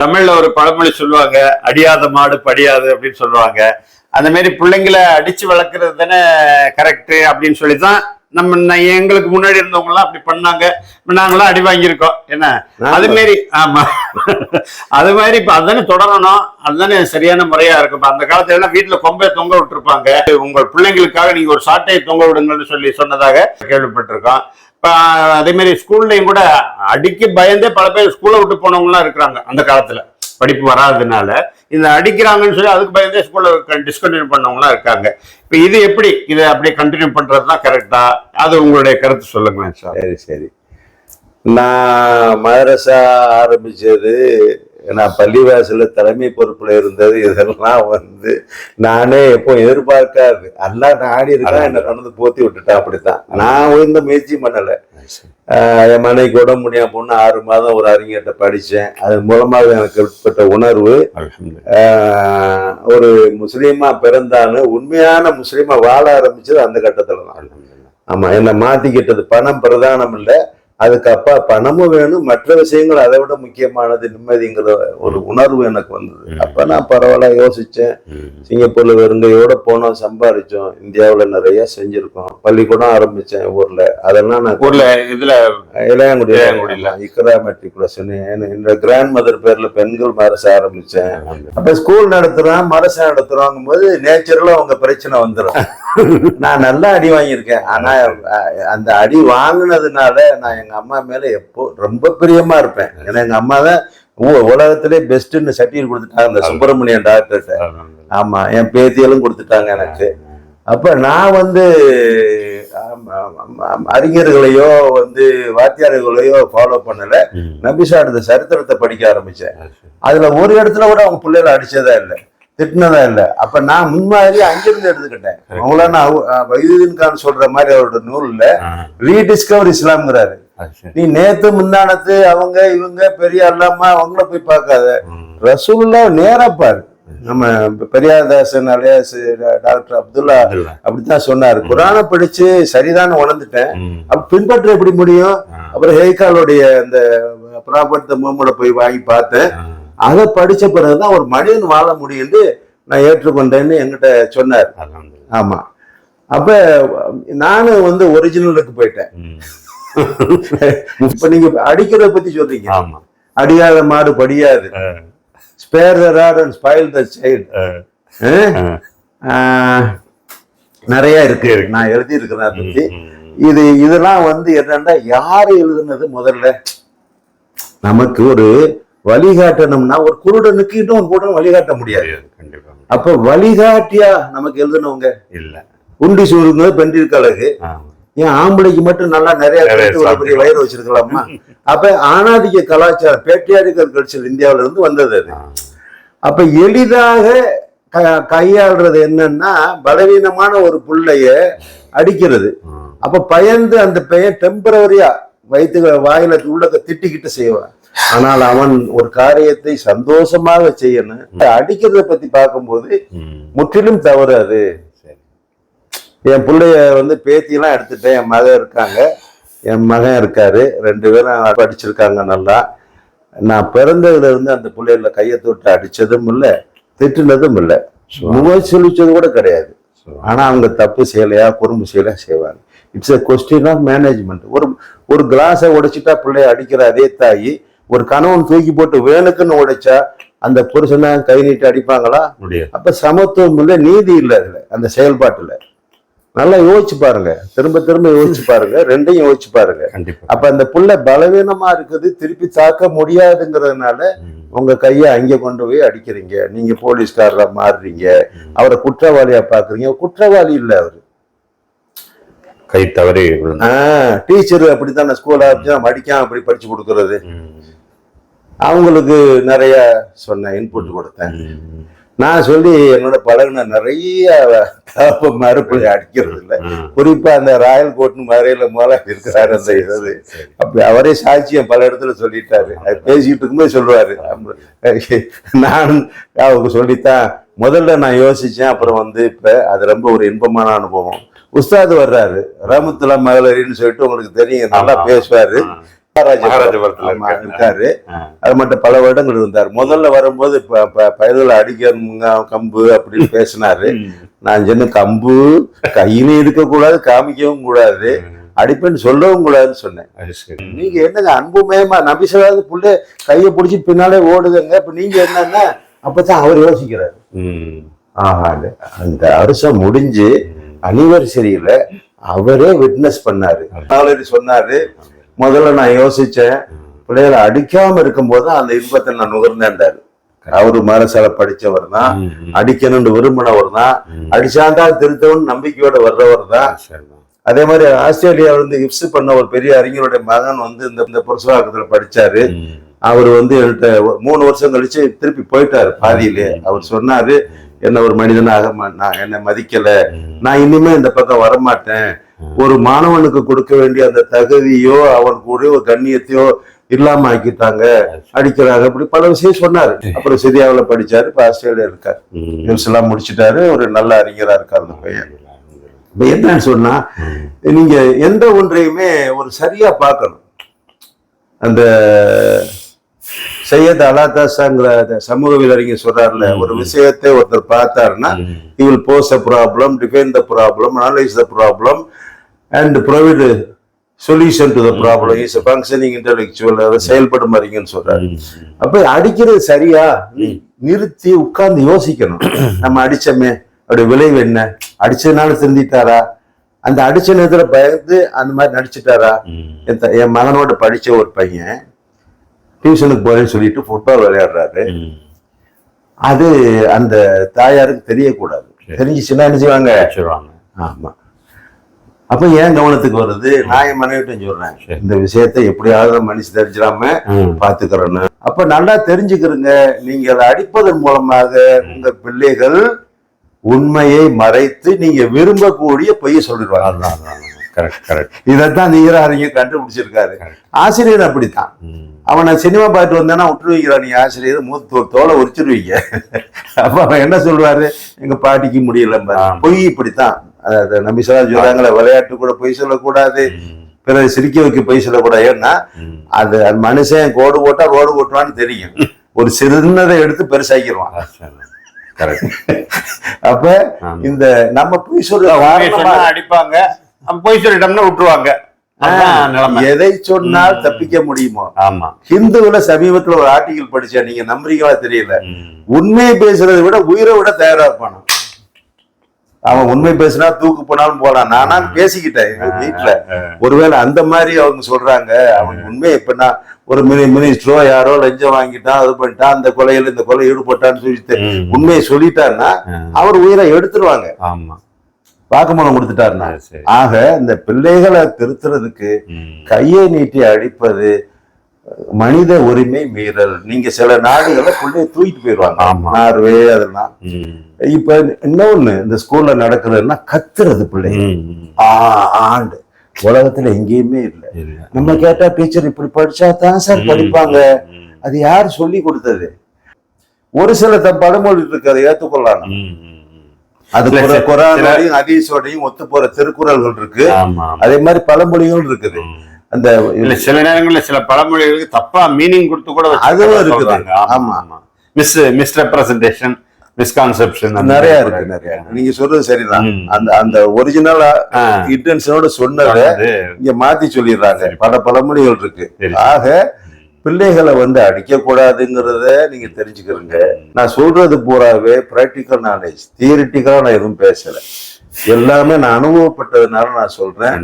தமிழ்ல ஒரு பழமொழி சொல்லுவாங்க அடியாத மாடு படியாது அப்படின்னு சொல்லுவாங்க. அந்த மாதிரி பிள்ளைங்களை அடிச்சு வளர்க்கறது தானே கரெக்ட் அப்படின்னு சொல்லி தான் நம்ம எங்களுக்கு முன்னாடி இருந்தவங்க எல்லாம் அப்படி பண்ணாங்க. நாங்களாம் அடி வாங்கியிருக்கோம். என்ன? அது மாதிரி ஆமா. அது மாதிரி இப்ப அதுதானே தொடரணும். அதுதானே சரியான முறையா இருக்கும். இப்ப அந்த காலத்துல எல்லாம் வீட்டுல கொம்பை தொங்க விட்டுருப்பாங்க. உங்கள் பிள்ளைங்களுக்காக நீங்க ஒரு சாட்டையை தொங்க விடுங்கன்னு சொல்லி சொன்னதாக கேள்விப்பட்டிருக்கோம். இப்போ அதே மாதிரி ஸ்கூல்லையும் கூட அடிக்க பயந்தே பல பேர் ஸ்கூலை விட்டு போனவங்களாம் இருக்கிறாங்க அந்த காலத்தில். படிப்பு வராததுனால இந்த அடிக்கிறாங்கன்னு சொல்லி அதுக்கு பயந்தே ஸ்கூலில் டிஸ்கண்டினியூ பண்ணவங்களாம் இருக்காங்க. இப்போ இது எப்படி இதை அப்படியே கண்டினியூ பண்ணுறது தான் கரெக்டாக அது உங்களுடைய கருத்து சொல்லுங்களேன் சார். சரி சரி. நான் மதரசா ஆரம்பிச்சது நான் பள்ளிவாசல்ல தலைமை பொறுப்புல இருந்தது இதெல்லாம் வந்து நானே எப்போ எதிர்பார்க்காது. எல்லாம் நாடி இருக்கா என்ன கொண்டு போத்தி விட்டுட்டான் அப்படித்தான். நான் இந்த முயற்சி பண்ணல. என் மனைவிக்கு உடம்பு முடியாம பொண்ணு ஆறு மாதம் ஒரு அறிஞர்கிட்ட படிச்சேன் அது மூலமாக எனக்கு ஏற்பட்ட உணர்வு ஒரு முஸ்லீமா பிறந்தான்னு உண்மையான முஸ்லீமா வாழ ஆரம்பிச்சது அந்த கட்டத்துல தான். ஆமா என்னை மாத்திக்கிட்டது பணம் பிரதானம் இல்லை. அதுக்கு அப்பா பணமும் வேணும் மற்ற விஷயங்கள் அதை விட முக்கியமானது நிம்மதிங்கிற ஒரு உணர்வு எனக்கு வந்தது. அப்ப நான் பரவாயில்ல யோசிச்சேன். சிங்கப்பூர்ல வெறுங்கையோட போனோம் சம்பாரிச்சோம். இந்தியாவுல நிறைய செஞ்சிருக்கோம். பள்ளிக்கூடம் ஆரம்பிச்சேன் ஊர்ல. அதெல்லாம் நான் ஊர்ல இதுல இளையாங்குடி இளையாங்குடியில. இக்கரா மெட்ரிகுலேஷன். இந்த கிராண்ட் மதர் பேர்ல பெண்கள் மரச ஆரம்பிச்சேன். அப்ப ஸ்கூல் நடத்துறோம் மரச நடத்துறோங்கும் போது நேச்சுரலா உங்க பிரச்சனை வந்துடும் நான் நல்லா அடி வாங்கியிருக்கேன். ஆனா அஹ், அந்த அடி வாங்கினதுனால நான் எங்க அம்மா மேல எப்போ ரொம்ப பிரியமா இருப்பேன். ஏன்னா எங்க அம்மா தான் உலகத்திலே பெஸ்ட்னு சர்டிஃபிகேட் கொடுத்துட்டாங்க அந்த சுப்பிரமணியன் டாக்டர்கிட்ட ஆமா என் பேத்தியலும் கொடுத்துட்டாங்க எனக்கு. அப்ப நான் வந்து அறிஞர்களையோ வந்து வாத்தியார்களையோ ஃபாலோ பண்ணல. நபிசா எடுத்த சரித்திரத்தை படிக்க ஆரம்பிச்சேன். அதுல ஒரு இடத்துல கூட அவங்க பிள்ளைகளை அடிச்சதா இல்லை. திட்டினதா இல்லை. அப்ப நான் முன்மாதிரி அங்கிருந்து எடுத்துக்கிட்டேன். மௌலானா அவு- அஹ் வைதுதீன் கான் சொல்ற மாதிரி அவரோட நூல்ல ரீடிஸ்கவர் இஸ்லாம்ங்கிறாரு. நீ நேத்து முந்தானத்து அவங்க இவங்க பெரிய அல்லாமா அவங்கள போய் பார்க்காத. ரசூலுல்லா நேரா பாரு. நம்ம பெரியாதாசன் அலியாஸ் டாக்டர் அப்துல்லா அப்படித்தான் சொன்னாரு. குரானை படிச்சு சரிதான் உணர்ந்துட்டேன். அப்ப பின்பற்ற எப்படி முடியும்? அப்புறம் ஹெய்காலுடைய அந்த ப்ராப்பர்ட் முகமூட போய் வாங்கி பார்த்தேன். அதை படிச்ச பிறகுதான் ஒரு மனிதன் வாழ முடியும்னு நான் ஏற்றுக்கொண்டேன்னு என்கிட்ட சொன்னார். ஆமா. அப்ப நானும் வந்து ஒரிஜினலுக்கு போயிட்டேன். இப்ப நீங்க அடிக்கிறத பத்தி சொல்றீங்க. ஆமா. அடியாத மாடு படியாது. Spare the rod and spoil the child நிறைய இருக்கு. நான் எழுதி இருக்கிறேன் அதை பத்தி இது இதெல்லாம் வந்து என்னன்னா யாரு எழுதுனது முதல்ல? நமக்கு ஒரு வழிகாட்டணும்னா ஒரு குருடனுக்கு இன்னும் குருடன் வழிகாட்ட முடியாது. அப்ப வழிகாட்டியா நமக்கு எழுதுனவங்க இல்ல. உண்டி சூடுங்க பெண்டிற்கு அழகு. ஏன் ஆம்பளைக்கு மட்டும் நல்லா நிறைய பெரிய வயிறு வச்சிருக்கலாமா? அப்ப ஆணாதிக்க கலாச்சாரம் பேட்டியாரிக்கல் கல்ச்சர் இந்தியாவுல இருந்து வந்தது அது. அப்ப எளிதாக கையாளுறது என்னன்னா பலவீனமான ஒரு புள்ளைய அடிக்கிறது. அப்ப பயந்து அந்த பையன் டெம்பரவரியா வயிற்று வாயில உள்ளக திட்டிக்கிட்டு செய்வான். ஆனால் அவன் ஒரு காரியத்தை சந்தோஷமாக செய்யணும். அடிக்கிறத பத்தி பார்க்கும்போது. முற்றிலும் தவறு அது. என் பிள்ளைய வந்து பேத்தியெல்லாம் எடுத்துட்டேன். என் மகன் இருக்காங்க. என் மகன் இருக்காரு. ரெண்டு பேரும் படிச்சிருக்காங்க நல்லா. நான் பிறந்ததுல இருந்து அந்த பிள்ளைகள கையை தொட்டு அடிச்சதும் இல்லை திட்டுனதும் இல்லை. முகம் சொல்லிச்சது கூட கிடையாது. ஆனா அவங்க தப்பு செய்யலையா குறும்பு செய்யலையா செய்வாங்க. It's a question of management ஒரு ஒரு கிளாஸை உடைச்சிட்டா பிள்ளைய அடிக்கிற அதே தாயி ஒரு கணவன் தூக்கி போட்டு வேணுக்குன்னு உடைச்சா அந்த புருஷனை கை நீட்டி அடிப்பாங்களா? அப்ப சமத்துவம் இல்லை நீதி இல்லை அதுல அந்த செயல்பாட்டுல. நல்லா யோசிச்சு பாருங்க. திரும்ப திரும்ப யோசிச்சு பாருங்க. ரெண்டையும் யோசிச்சு பாருங்க. அப்ப அந்த புள்ள பலவீனமா இருக்குது திருப்பி தாக்க முடியாதுங்கிறதுனால. உங்க கையை அங்கே கொண்டு போய் அடிக்கிறீங்க. நீங்க போலீஸ்காரரா மாறுறீங்க. அவரை குற்றவாளியா பாக்குறீங்க. குற்றவாளி இல்ல அவரு. கை தவறி. ஆஹ் டீச்சர் அப்படித்தானே ஸ்கூல் ஆரம்பிச்சு நம்ம அடிக்காம அப்படி படிச்சு கொடுக்கறது. அவங்களுக்கு நிறைய சொன்னேன் இன்புட் கொடுத்தேன். நான் சொல்லி என்னோட பழகுன நிறைய தப்பு மறுபடி அடிக்கிறது இல்லை. குறிப்பா அந்த ராயல் கோட்னு மதுரையில முதல்ல இருக்கிறாரு அந்த இது. அப்படி அவரே சாட்சியம் பல இடத்துல சொல்லிட்டாரு. அது பேசிட்டு இருக்கும்போது சொல்லுவாரு. நான் அவங்க சொல்லித்தான் முதல்ல நான் யோசிச்சேன் அப்புறம் வந்து இப்ப அது ரொம்ப ஒரு இன்பமான அனுபவம். உஸ்தாது வர்றாரு. ரமத்துல்லா மகளரின்னு சொல்லிட்டு உங்களுக்கு தெரியும் நல்லா. பேசுவாரு. இருக்காரு. அது மட்டும் பல வருடங்கள் இருந்தார். முதல்ல வரும்போது ப- ப- பயிர்களை அடிக்கணுங்க கம்பு அப்படின்னு பேசினாரு. நான் சொன்ன கம்பு கையில இருக்க கூடாது காமிக்கவும் கூடாது. அடிப்பேன்னு சொல்லவும் கூடாதுன்னு சொன்னேன். நீங்க என்னங்க அன்புமயமா நபிசலாத புள்ள கையை பிடிச்சி பின்னாலே ஓடுதுங்க. இப்ப நீங்க என்னன்னா அப்பதான் அவர் யோசிக்கிறாரு. ஆஹா அந்த வருஷம் முடிஞ்சு அனிவர்சரியில அவரே விட்னஸ் பண்ணாரு. சொன்னாரு முதல்ல நான் யோசிச்சேன். பிள்ளைகளை அடிக்காம இருக்கும்போது அந்த இன்பத்தை நான் நுகர்ந்தேன்டாரு அவரு மரசால படிச்சவர் தான். அடிக்கணும்னு விரும்பினவர் தான். ம். அடிச்சாந்தான் திருத்தவன் நம்பிக்கையோட வர்றவர் தான். அதே மாதிரி ஆஸ்திரேலியா வந்து இப்ஸ் பண்ண ஒரு பெரிய அறிஞருடைய மகன் வந்து இந்த இந்த புரசவாக்கத்துல படிச்சாரு. அவர் வந்து என்கிட்ட மூணு வருஷம் கழிச்சு திருப்பி போயிட்டாரு பாதியிலே. அவர் சொன்னாரு என்ன ஒரு மனிதனாக நான் என்னை மதிக்கல. நான் இனிமே இந்த பக்கம் வரமாட்டேன். ஒரு மாணவனுக்கு கொடுக்க வேண்டிய அந்த தகுதியோ அவனுக்கு ஒரு ஒரு கண்ணியத்தையோ இல்லாம ஆக்கிட்டாங்க அடிக்கிறாங்க அப்படி பல விஷயம் சொன்னாரு. அப்புறம் சிரியாவுல படிச்சாரு இப்ப ஆஸ்திரேலியா இருக்காரு. நியூஸ் எல்லாம் முடிச்சிட்டாரு ஒரு நல்ல அறிஞரா இருக்காரு அந்த பையன். இப்ப என்னன்னு சொன்னா நீங்க எந்த ஒன்றையுமே ஒரு சரியா பார்க்கணும். அந்த சையத் அலாதாசாங்கிற அந்த சமூகவியல் அறிஞர் சொல்றாருல ஒரு விஷயத்தை ஒருத்தர் பார்த்தாருன்னா a problem define the problem analyze the problem and provide a solution to the problem. Is a functioning intellectual அதை செயல்படும் அறிஞன்னு சொல்றாரு. அப்ப அடிக்கிறது சரியா? நிறுத்தி உட்கார்ந்து யோசிக்கணும். நம்ம அடிச்சோமே அவருடைய விளைவு என்ன? அடிச்சதுனால திருந்திட்டாரா? அந்த அடிச்ச நேரத்துல பயந்து அந்த மாதிரி நடிச்சிட்டாரா? த- என் மகனோட படிச்ச ஒரு பையன் டியூஷனுக்கு போறேன்னு சொல்லிட்டு ஃபுட்பால் விளையாடுறாரு. அது அந்த தாயாருக்கு தெரியக்கூடாது. தெரிஞ்சுச்சுன்னா என்ன செய்வாங்க? வச்சிருவாங்க. ஆமா. அப்ப ஏன் கவனத்துக்கு வருது? நான் என் மனைவிட்ட சொல்றேன். இந்த விஷயத்தை எப்படியாவது மனுஷன் தெரிஞ்சிடாம. பாத்துக்கிறோன்னு அப்ப நல்லா தெரிஞ்சுக்கிறங்க. நீங்கள் அடிப்பதன் மூலமாக உங்க பிள்ளைகள் உண்மையை மறைத்து நீங்க விரும்பக்கூடிய பொய்ய சொல்லிடுவாங்க. இதைத்தான் நீராறிஞர் கண்டுபிடிச்சிருக்காரு. ஆசிரியர் அப்படித்தான். அவனை சினிமா பார்த்துட்டு வந்தானா விட்டுருவீங்களா நீ ஆசிரியர்? மூத்த தோலை உரிச்சிருவீங்க. அப்ப அவன் என்ன சொல்றாரு? எங்க பாட்டிக்கு முடியல. பொய் இப்படித்தான். அதாவது நம்பி சொல்ல சொல்றாங்களே விளையாட்டு கூட பொய் சொல்லக்கூடாது. பிறகு சிரிக்க வைக்க பொய் சொல்லக்கூடாது. ஏன்னா. அது மனுஷன் கோடு போட்டா ரோடு போட்டுவான்னு தெரியும். ஒரு சிறுநதை எடுத்து பெருசாக்கிடுவான். அப்ப. இந்த நம்ம பொய் சொன்னா அடிப்பாங்க. பொய் சொல்லிட்டோம்னா விட்டுருவாங்க. எதை சொன்னால் தப்பிக்க முடியுமோ? ஆமா. ஹிந்துவுல சமீபத்துல ஒரு ஆர்டிகல் படிச்சேன் நீங்க நம்புறீங்களா தெரியல. உண்மையை பேசுறதை விட உயிரை விட தயாரா இருப்பானா? அவன் உண்மை பேசினா தூக்கு போனாலும் போலாம். நானா பேசிக்கிட்டேன் எங்க வீட்டுல ஒருவேளை அந்த மாதிரி அவங்க சொல்றாங்க அவன் உண்மை இப்ப நான் ஒரு மினி மினிஸ்டரோ யாரோ லஞ்சம் வாங்கிட்டான் அது பண்ணிட்டான் அந்த கொலையில இந்த கொலை ஈடுபட்டான்னு சொல்லிட்டு. உண்மையை சொல்லிட்டாருன்னா ம். அவர் உயிரை எடுத்துருவாங்க. ஆமா. வாக்குமூலம் கொடுத்துட்டாருன்னா. ஆக இந்த பிள்ளைகளை திருத்துறதுக்கு. கையை நீட்டி அடிப்பது மனித உரிமை மீறல் நீங்க சில நாடுகளை பிள்ளைய தூக்கிட்டு போயிடுவாங்க. நார்வே அதெல்லாம். இப்ப இன்னொன்னு இந்த ஸ்கூல்ல நடக்கிறதுன்னா கத்துறது பிள்ளை. ஆ ஆண்டு உலகத்துல எங்கேயுமே இல்லை. நம்ம கேட்டா டீச்சர் இப்படி படிச்சா தான் சார் படிப்பாங்க. அது யார் சொல்லி கொடுத்தது ஒரு சில த பழமொழி இருக்கு அதை ஏத்துக்கொள்ளலாம். அது குரானோடையும் ஹதீஸோடையும் ஒத்து போற திருக்குறள்கள் இருக்கு. அதே மாதிரி பழமொழிகள் இருக்குது. அந்த இல்ல சில நேரங்கள்ல சில பழமொழிகளுக்கு தப்பா மீனிங் கொடுத்து கூட அதுவும் இருக்குது. ஆமா ஆமா. மிஸ் மிஸ்ரெப்ரசன்டேஷன் மிஸ்கான்செப்ஷன் நிறைய இருக்கு நிறைய நீங்க சொல்றது சரிதான். அந்த அந்த ஒரிஜினல். இன்டென்ஷனோட சொன்னதை இங்க மாத்தி சொல்லிடுறாங்க பல பழமொழிகள் இருக்கு. ஆக பிள்ளைகளை வந்து அடிக்கக்கூடாதுங்கிறத நீங்கள் தெரிஞ்சுக்கிறீங்க. நான் சொல்றது பூராவே ப்ராக்டிக்கல் நாலேஜ் தியரிட்டிக்கலா நான் எதுவும் பேசலை. எல்லாமே நான் அனுபவப்பட்டதுனால நான் சொல்கிறேன்